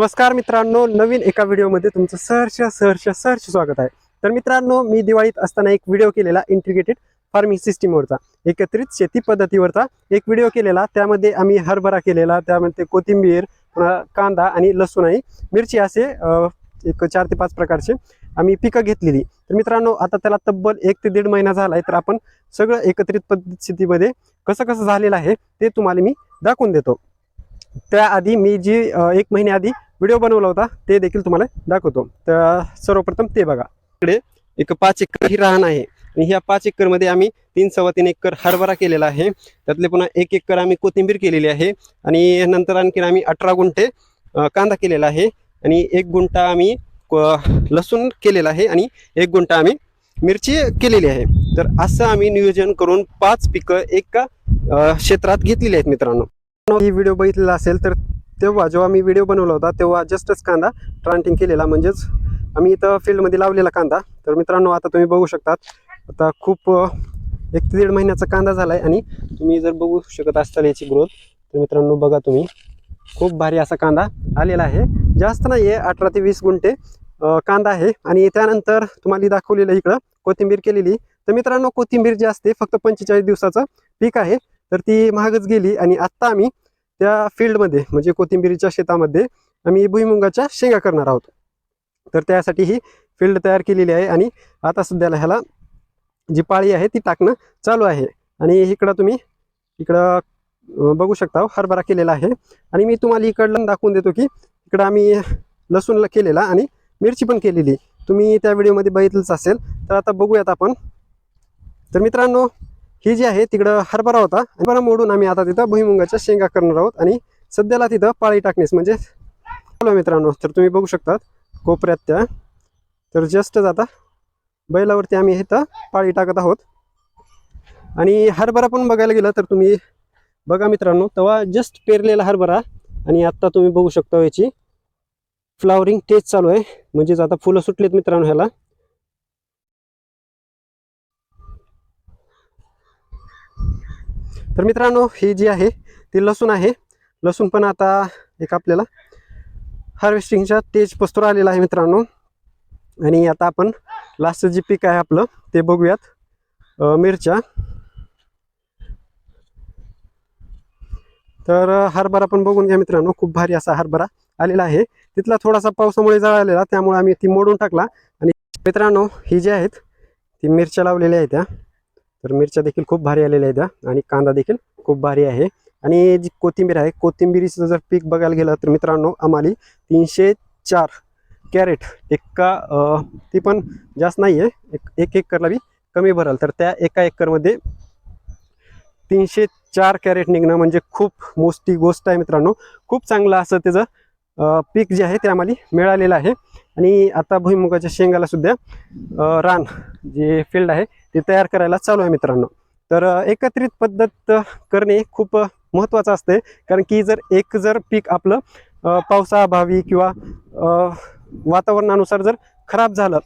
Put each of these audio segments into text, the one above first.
नमस्कार मित्रांनो नवीन एका व्हिडिओमध्ये तुमचं सहर्ष सहर्ष सहर्ष स्वागत आहे. तर मित्रांनो मी दिवाळीत असताना एक व्हिडिओ केलेला इंटिग्रेटेड फार्मिंग सिस्टीमवरचा एकत्रित शेती पद्धतीवरचा एक व्हिडिओ केलेला. त्यामध्ये आम्ही हरभरा केलेला त्यामध्ये कोथिंबीर पुन्हा कांदा आणि लसूण आणि मिरची असे एक चार ते पाच प्रकारचे आम्ही पिकं घेतलेली. तर मित्रांनो आता त्याला तब्बल एक ते दीड महिना झाला आहे तर आपण सगळं एकत्रित पद्धत शेतीमध्ये कसं कसं झालेलं आहे ते तुम्हाला मी दाखवून देतो. त्याआधी मी जी एक महिन्याआधी व्हिडिओ बनवला होता ते देखील तुम्हाला दाखवतो. तर सर्वप्रथम ते बघा. इकडे एक पाच एकर ही राहण आहे. आणि ह्या पाच एकरमध्ये आम्ही तीन सव्वा तीन एकर हरभरा केलेला आहे. त्यातले पुन्हा एक एकर आम्ही कोथिंबीर केलेली आहे. आणि नंतर आणखीन आम्ही अठरा गुंठे कांदा केलेला आहे. आणि एक गुंठा आम्ही लसूण केलेला आहे. आणि एक गुंठा आम्ही मिरची केलेली आहे. तर असं आम्ही नियोजन करून पाच पिकं एका क्षेत्रात घेतलेली आहेत मित्रांनो. ही व्हिडिओ बघितलेला असेल तर तेव्हा जेव्हा मी व्हिडिओ बनवला होता तेव्हा जस्टच कांदा ट्रांटिंग केलेला म्हणजेच आम्ही इथं फील्डमध्ये लावलेला कांदा. तर मित्रांनो आता तुम्ही बघू शकतात आता खूप एक ते दीड महिन्याचा कांदा झाला आहे आणि तुम्ही जर बघू शकत असाल याची ग्रोथ तर मित्रांनो बघा तुम्ही. खूप भारी असा कांदा आलेला आहे. जास्त नाही आहे अठरा ते वीस गुंठे कांदा आहे. आणि त्यानंतर तुम्हाला दाखवलेलं इकडं कोथिंबीर केलेली. तर मित्रांनो कोथिंबीर जी असते फक्त पंचेचाळीस दिवसाचं पीक आहे. तर ती महागच गेली आणि आत्ता आम्ही त्या फील्डमध्ये म्हणजे कोथिंबीरीच्या शेतामध्ये आम्ही भुईमुगाच्या शेंगा करणार आहोत. तर त्यासाठी ही फील्ड तयार केलेली आहे आणि आता सध्याला ह्याला जी पाळी आहे ती टाकणं चालू आहे. आणि इकडं तुम्ही इकडं बघू शकता हो, हरभरा केलेला आहे. आणि मी तुम्हाला इकडलं दाखवून देतो की इकडं आम्ही लसूणला केलेला आणि मिरची पण केलेली. तुम्ही त्या व्हिडिओमध्ये बघितलंच असेल. तर आता बघूयात आपण. तर मित्रांनो ही जी आहे तिकडं हरभरा होता. हरभरा मोडून आम्ही आता तिथं भुईमुगाच्या शेंगा करणार आहोत आणि सध्याला तिथं पाळी टाकणेस म्हणजे चालू मित्रांनो तर तुम्ही बघू शकतात कोपऱ्यात त्या. तर जस्टच आता बैलावरती आम्ही इथं पाळी टाकत आहोत. आणि हरभरा पण बघायला गेलं तर तुम्ही बघा मित्रांनो तेव्हा जस्ट पेरलेला हरभरा आणि आत्ता तुम्ही बघू शकता याची फ्लावरिंग टेस्ट चालू आहे. म्हणजेच आता फुलं सुटलीत मित्रांनो ह्याला. तर मित्रांनो ही जी आहे ती लसूण आहे. लसूण पण आता एक आपल्याला हार्वेस्टिंगच्या तेज पस्तूर आलेला आहे मित्रांनो. आणि आता आपण लास्टचं जे पीक आहे आपलं ते बघूयात. मिरच्या. तर हरभरा पण बघून घ्या मित्रांनो खूप भारी असा हरभरा आलेला आहे. तिथला थोडासा पावसामुळे जळालेला त्यामुळे आम्ही ती मोडून टाकला. आणि मित्रांनो ही जी आहेत ती मिरच्या लावलेल्या आहेत त्या. तर मिरच्या देखील खूप भारी आलेल्या आहेत आणि कांदा देखील खूप भारी आहे. आणि जी कोथिंबीर आहे कोथिंबीरीचं जर पीक बघायला गेलं तर मित्रांनो आम्हाला तीनशे चार कॅरेट एका ती पण जास्त नाही आहे एक एक एकरला बी कमी भराल. तर त्या एका एकरमध्ये तीनशे चार कॅरेट निघणं म्हणजे खूप मोठी गोष्ट आहे मित्रांनो. खूप चांगलं असं त्याचं पीक जे आहे ते आम्हाला मिळालेलं आहे. आणि आता भुईमुगाच्या शेंगाला सुद्धा रान जे फील्ड आहे ते तयार करायला चालू आहे मित्रांनो. तर एकत्रित पद्धत करणे खूप महत्त्वाचं असते. कारण की जर एक जर पीक आपलं पावसाअभावी किंवा वातावरणानुसार जर खराब झालं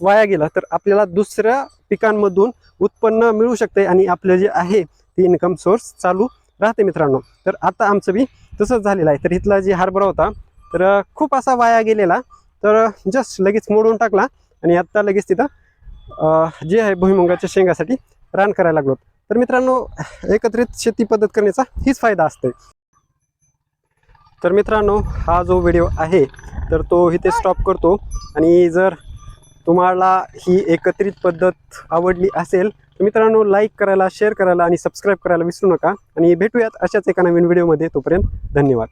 वाया गेलं तर आपल्याला दुसऱ्या पिकांमधून उत्पन्न मिळू शकते आणि आपलं जे आहे ते इन्कम सोर्स चालू राहते मित्रांनो. तर आता आमचं बी तसंच झालेलं आहे. तर इथला जे हरभरा होता तर खूप असा वाया गेलेला. तर जस्ट लगेच मोडून टाकला आणि आत्ता लगेच तिथं जे आहे भुईमुगाच्या शेंगासाठी रान करायला लागलो. तर मित्रांनो एकत्रित शेती पद्धत करण्याचा हीच फायदा असते तर मित्रांनो हा जो व्हिडिओ आहे तर तो इथे स्टॉप करतो. आणि जर तुम्हाला ही एकत्रित पद्धत आवडली असेल तर मित्रांनो लाईक करायला शेअर करायला आणि सबस्क्राईब करायला विसरू नका. आणि भेटूयात अशाच एका नवीन व्हिडिओमध्ये. तोपर्यंत धन्यवाद.